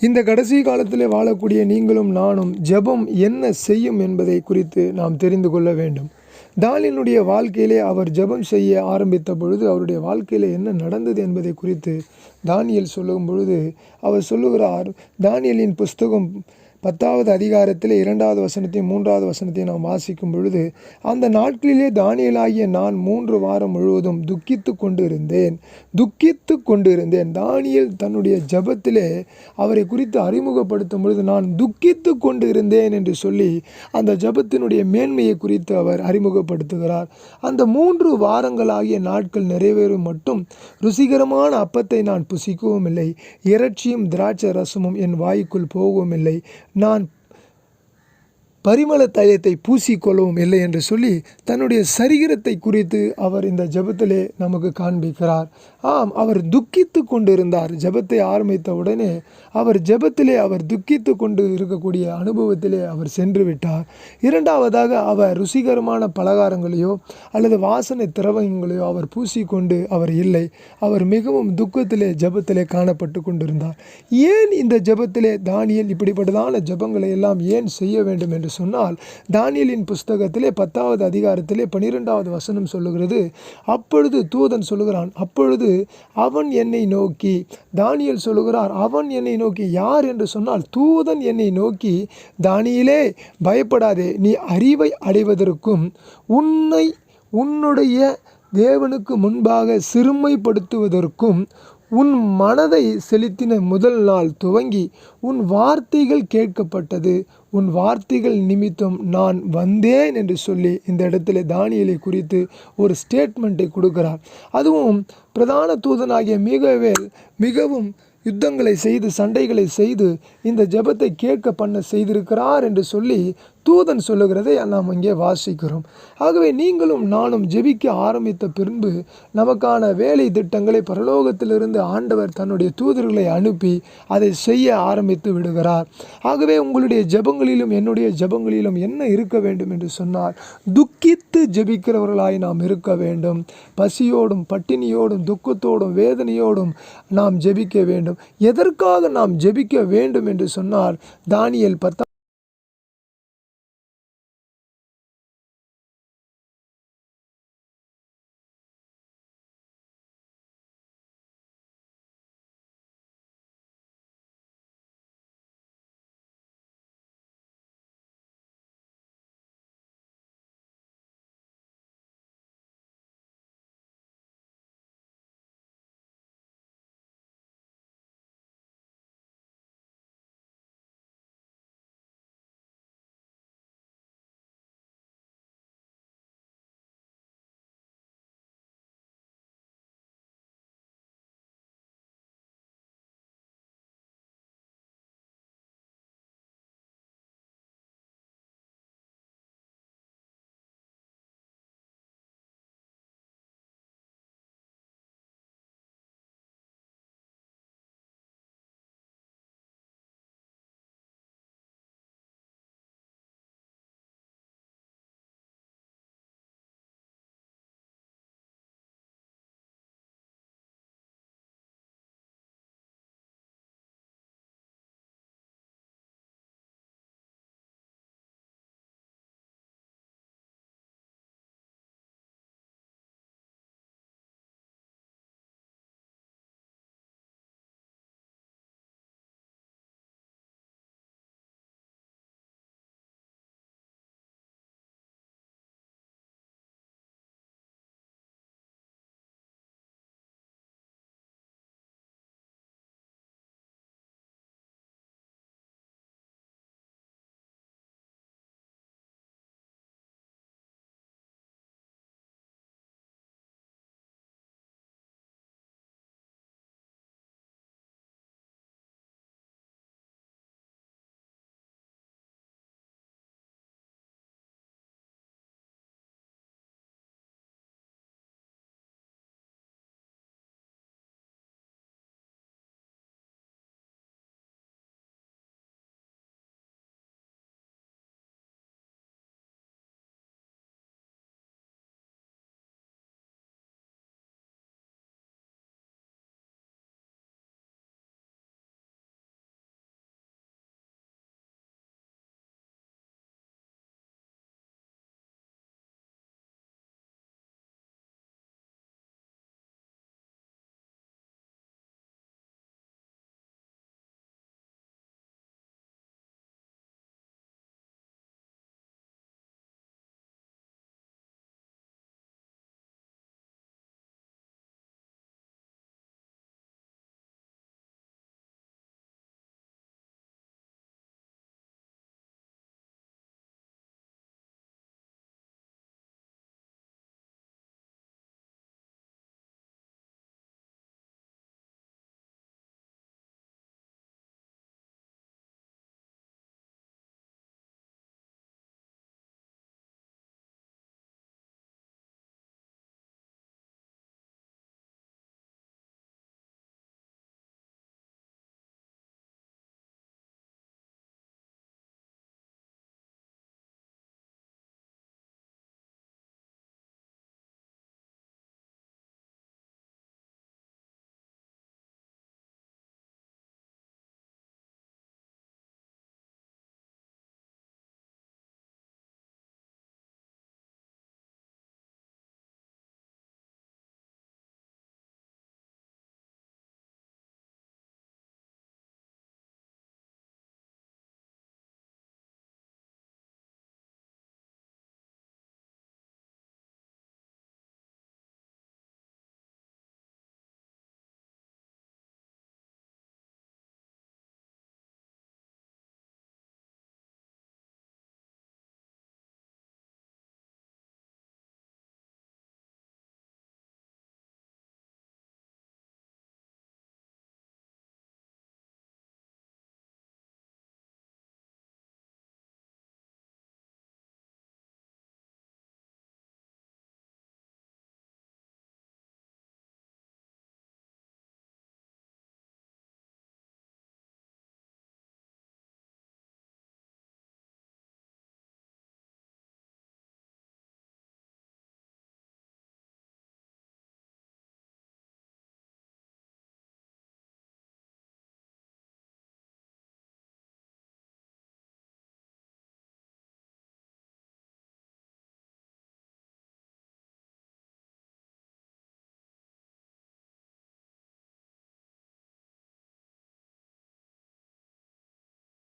இந்த கடைசி காலத்தில் வாழக்கூடிய நீங்களும் நானும் ஜெபம் என்ன செய்யும் என்பதை குறித்து நாம் தெரிந்து கொள்ள வேண்டும். தானியனுடைய வாழ்க்கையிலே அவர் ஜெபம் செய்ய ஆரம்பித்த பொழுது அவருடைய வாழ்க்கையில் என்ன நடந்தது என்பதை குறித்து தானியல் சொல்லும் பொழுது அவர் சொல்லுகிறார் தானியலின் புஸ்தகம் பத்தாவது அதிகாரத்தில் இரண்டாவது வசனத்தையும் மூன்றாவது வசனத்தையும் நாம் வாசிக்கும் பொழுது அந்த நாட்களிலே தானியலாகிய நான் மூன்று வாரம் முழுவதும் துக்கித்து கொண்டு இருந்தேன் துக்கித்து கொண்டு இருந்தேன் தானியல் தன்னுடைய ஜபத்திலே அவரை குறித்து அறிமுகப்படுத்தும் பொழுது நான் துக்கித்து கொண்டு இருந்தேன் என்று சொல்லி அந்த ஜபத்தினுடைய மேன்மையை குறித்து அவர் அறிமுகப்படுத்துகிறார். அந்த மூன்று வாரங்களாகிய நாட்கள் நிறைவேறும் மட்டும் ருசிகரமான அப்பத்தை நான் புசிக்கவும் இல்லை. இறைச்சியும் திராட்சை ரசமும் என் வாய்க்குள் போகவும் இல்லை. நான் பரிமள தைலத்தை பூசிக்கொள்ளவும் இல்லை என்று சொல்லி தன்னுடைய சரீரத்தை குறித்து அவர் இந்த ஜபத்திலே நமக்கு காண்பிக்கிறார். ஆம் அவர் துக்கித்து கொண்டிருந்தார். இருந்தார் ஜெபத்தை ஆரம்பித்த உடனே அவர் ஜெபத்திலே அவர் துக்கித்து கொண்டு இருக்கக்கூடிய அனுபவத்திலே அவர் சென்று விட்டார் இரண்டாவதாக அவர் ருசிகரமான பலகாரங்களையோ அல்லது வாசனை திரவங்களையோ அவர் பூசிக்கொண்டு அவர் இல்லை. அவர் மிகவும் துக்கத்திலே ஜபத்திலே காணப்பட்டு கொண்டிருந்தார். ஏன் இந்த ஜெபத்திலே தானியல் இப்படிப்பட்டதான ஜெபங்களை எல்லாம் ஏன் செய்ய வேண்டும் என்று சொன்னால் தானியலின் புஸ்தகத்திலே பத்தாவது அதிகாரத்திலே பனிரெண்டாவது வசனம் சொல்லுகிறது அப்பொழுது தூதன் சொல்லுகிறான் அப்பொழுது அவன் என்னை நோக்கி. தானியல் சொல்லுகிறார் அவன் என்னை நோக்கி யார்? என்று சொன்னால் தூதன் என்னை நோக்கி தானியிலே பயப்படாதே நீ அறிவை அடைவதற்கும் உன்னை உன்னுடைய தேவனுக்கு முன்பாக சிறுமைப்படுத்துவதற்கும் உன் மனதை செலுத்தின முதல் நாள் துவங்கி உன் வார்த்தைகள் கேட்கப்பட்டது. உன் வார்த்தைகள் நிமித்தம் நான் வந்தேன் என்று சொல்லி இந்த இடத்துல தானியலை குறித்து ஒரு ஸ்டேட்மெண்ட்டை கொடுக்கிறார். அதுவும் பிரதான தூதனாகிய மிகவேல் மிகவும் யுத்தங்களை செய்து சண்டைகளை செய்து இந்த ஜெபத்தை கேட்க பண்ண செய்திருக்கிறார் என்று சொல்லி தூதன் சொல்லுகிறதை நாம் இங்கே வாசிக்கிறோம். ஆகவே நீங்களும் நானும் ஜெபிக்க ஆரம்பித்த பின்பு நமக்கான வேலை திட்டங்களை பரலோகத்திலிருந்து ஆண்டவர் தன்னுடைய தூதர்களை அனுப்பி அதை செய்ய ஆரம்பித்து விடுகிறார். ஆகவே உங்களுடைய ஜெபங்களிலும் என்னுடைய ஜெபங்களிலும் என்ன இருக்க வேண்டும் என்று சொன்னால் துக்கித்து ஜெபிக்கிறவர்களாய் நாம் இருக்க வேண்டும். பசியோடும் பட்டினியோடும் துக்கத்தோடும் வேதனையோடும் நாம் ஜெபிக்க வேண்டும். எதற்காக நாம் ஜெபிக்க வேண்டும் என்று சொன்னார் தானியல் பத்தாம்